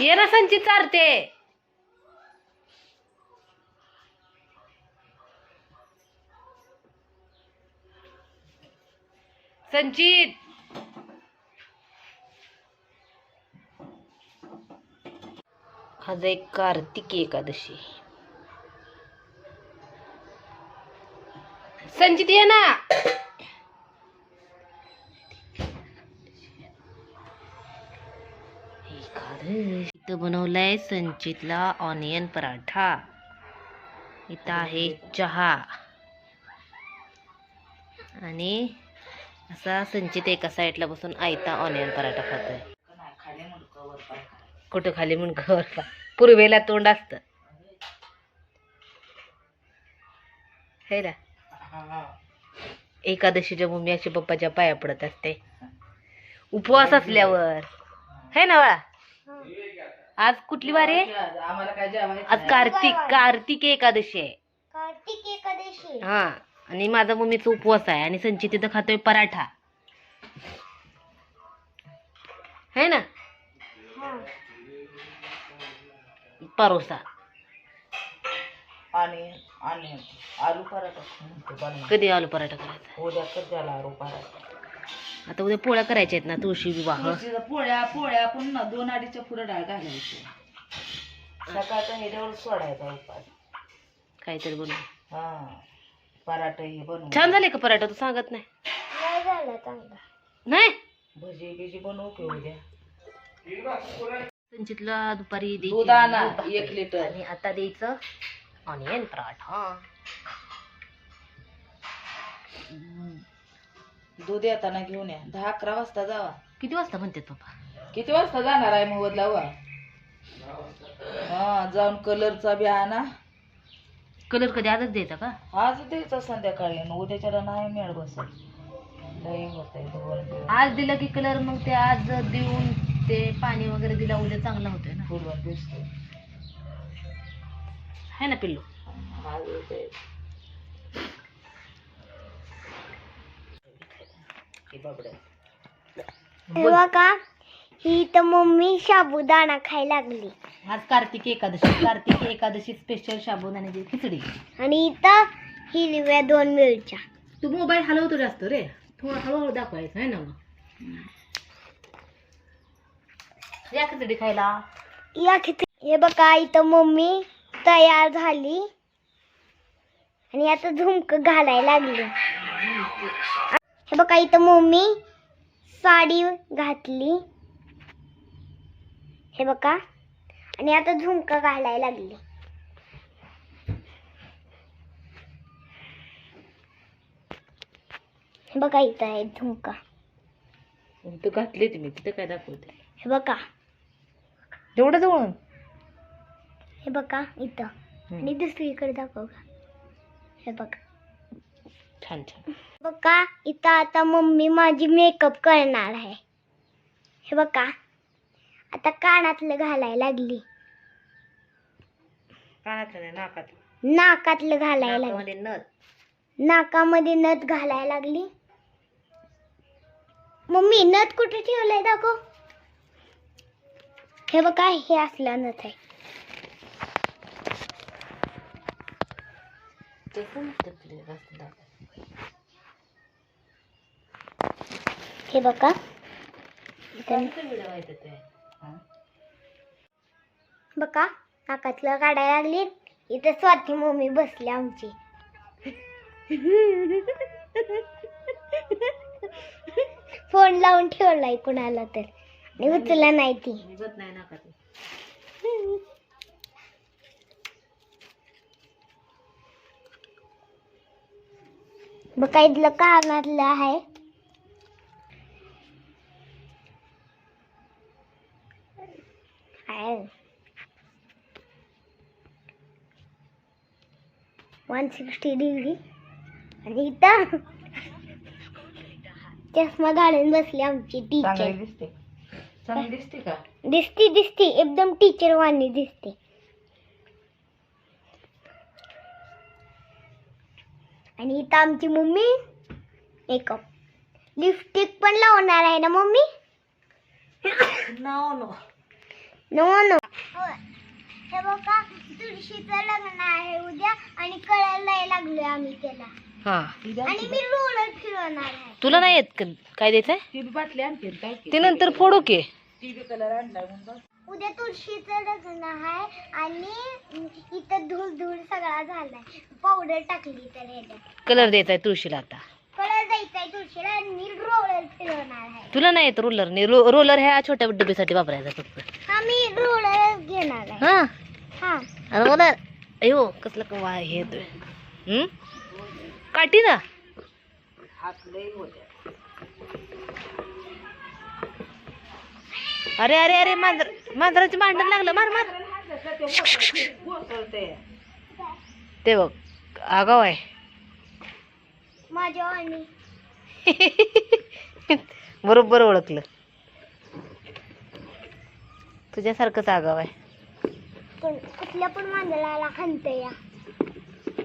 ये ना संचित चारते. संचित. आज एक कार्तिकी एकादशी. संचित ये ना. इथं बनवलाय संचितला ऑनियन पराठा. इथं आहे चहा. आणि असा संचित एका साईडला बसून आयता ऑनियन पराठा खातोय. कुठं खाली मुंडकावर का? पूर्वेला तोंड असतं. है ना? एकादशीच्या मम्मी अशी पप्पाच्या पाया पडत असते. उपवास असल्यावर. है ना बाळा? आज कुठली वारी आहे? आम्हाला काय जेवायचं आज कार्तिक कार्तिक एकादशी आहे. कार्तिक एकादशी. हा आणि माझा मम्मीचा उपवास आहे आणि संचित तिथं खातोय पराठा. है ना? परोसा. आणि आणि आलू पराठा. कधी आलू पराठा करायचा? उद्या कधी आलू पराठा. आता उद्या पोळ्या करायच्या आहेत ना तुळशी विवाह. पोळ्या पोळ्या पुन्हा दोन अडीचच्या पुढे डाळ घालायची. सकाळचा ह्याच्यावर सोडायचा उपास. काहीतरी बनवून हा पराठा हे बनवू छान झाले का पराठा? तू सांगत नाही. नाही झालं चांगलं. नाही? भजी बिजी बनवू की उद्या? संचितला दुपारी द्यायची. दूध आणा दूध भाकरी. एक लिटर. आणि आता द्यायचं ऑनियन पराठा. दूध येताना घेऊन या. दहा अकरा वाजता जावा. किती वाजता म्हणते पप्पा? किती वाजता जाणार आहे मोबदला वा हा जाऊन कलरचा बी आणा. कलर कधी आजच द्यायचा का? आज द्यायचा संध्याकाळी. आणि उद्याच्याला नाही मिळ बसत. लई आज दिलं की कलर मग ते आज देऊन ते पाणी वगैरे दिला उद्या चांगला होतोय ना? फुलवून है ना पिल्लू? आज. हे बाबड्या. हे ही तर मम्मी साबुदाणा खायला लागली. आज कार्तिक एकादशी कार्तिक एकादशी स्पेशल साबुदाण्याची खिचडी. आणि इथं हिरव्या दोन मिरच्या. तू मोबाईल हलवतो जास्त रे. थोडं हळूहळू दाखवायचं आहे ना मग? या खिचडी खायला. या किती हे बघा इथं मम्मी तयार झाली. आणि आता झुमक घालायला लागली. हे बघा इथं मम्मी साडी घातली. हे बघा. आणि आता झुमका घालायला लागली. हे बघा इथं आहे झुमका. तू घातली तुम्ही तिथं काय दाखवते? हे बघा. तेवढं जवळून? हे बघा इथं. आणि दुसरीकडे दाखव का हे बघा. छान छान. बघा इथं आता मम्मी माझी मेकअप करणार आहे. हे बघा आता कानातलं घालायला लागली. कानातलं नाही नाकात नाकातलं घालायला लागली. नाकामध्ये नथ. नाकामध्ये नथ घालायला लागली. मम्मी नथ कुठे ठेवलंय दाखव. हे बघा हे असलं नथ आहे. Clear असतं दाखवायचं. हे बघा? बघा नाकातलं काढायला लागली इथं स्वाती मम्मी बसली आमची फोन लावून ठेवलाय कुणाला तर आणि उचला नाही ती नाही बघा इथलं कानातलं आहे? वन सिक्स्टी डिग्री आणि इथं? चष्मा घालून बसली आमची टीचर चांगली दिसते. चांगली दिसते का? दिसती दिसती. एकदम टीचर वाणी दिसते. आणि इथं आमची मम्मी. मेकअप लिपस्टिक पण लावणार आहे ना mummy? No no no no हे. बघा तुळशीचं लग्न आहे उद्या आणि कळायला लागलोय आम्ही त्याला. हा. आणि मी रोलर फिरवणार आहे. तुला नाही येत का- काय द्यायचंय ती बी बाटली आणते काय ते नंतर फोडू की. बी कलर म्हणून बघ. उद्या तुळशीचं लग्न आहे आणि इथं धूळ धूळ सगळा झालाय. पावडर टाकली तर ह्याच्यात कलर द्यायचा आहे तुळशीला आता. कळर जायचंय तुळशीला आणि मी रोलर फिरवणार आहे. तुला नाही येत रोलर नाही रो रोलर ह्या छोट्या डब्यासाठी वापरायचा फक्त. हा मी रोलर घेणार आहे. हा? हा. आणि मला अयो कसलं का वा हे येतोय. हम्म? काठी ना. अरे अरे अरे मांजर मांजराचे भांडण लागलं. मार मार. ते बघ आगाव आहे. बरोबर ओळखलं. तुझ्यासारखंच आगाव आहे. कुठल्या पण मांजराला खणते या.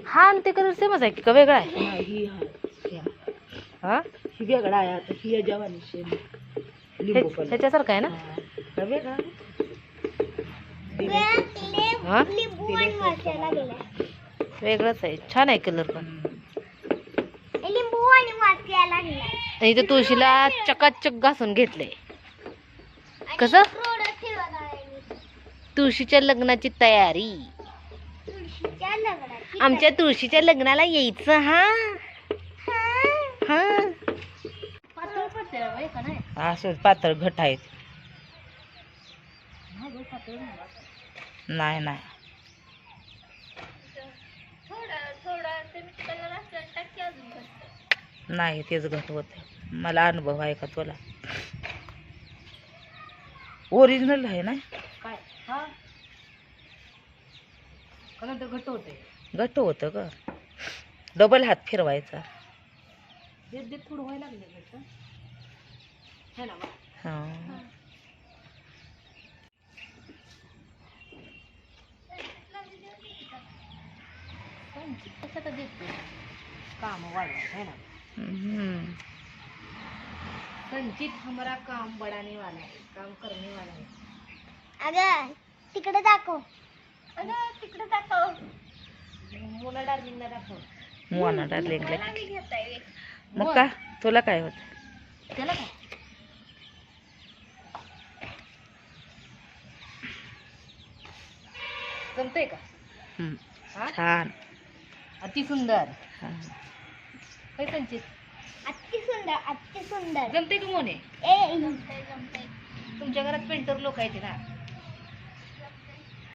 हा आणि ते कलर सेमच आहे की का? वेगळा आहे? हा, ही हा ह्या. हा? ही वेगळा आहे आता. ही जवानी शेण ह्याच्यासारखं आहे ना? वेगळा हा? वेगळंच आहे. छान आहे कलर पण. इथे तुळशीला चकाचक घासून घेतलंय. कसं? तुळशीच्या लग्नाची तयारी. आमच्या तुळशीच्या लग्नाला यायचं हा? हा? असं पातळ घट आहेत. नाही नाही. नाही तेच घट होते मला अनुभव आहे का तुला? ओरिजिनल आहे ना? काय? हा? घट्ट होते? घट्ट होतं ग. डबल हात फिरवायचा. देत देत थोडं व्हायला लागलं घट्ट है ना बा? हा कसं तर देतो. काम वाढवा है ना? हम्म. संचित हमारा काम बडाने वाला है काम करने वाला है अगं तिकडे दाखव. अगं तिकडे दाखव. मुला डार्लिंगला दाखव. मोना डार्लिंगला. मग का? तुला काय होत? त्याला काय? जमतंय का? हा? छान. अति सुंदर. हा. होय संचित? अति सुंदर अति सुंदर. जमते की मोने ए. तुमच्या घरात पेंटर लोक आहेत ना.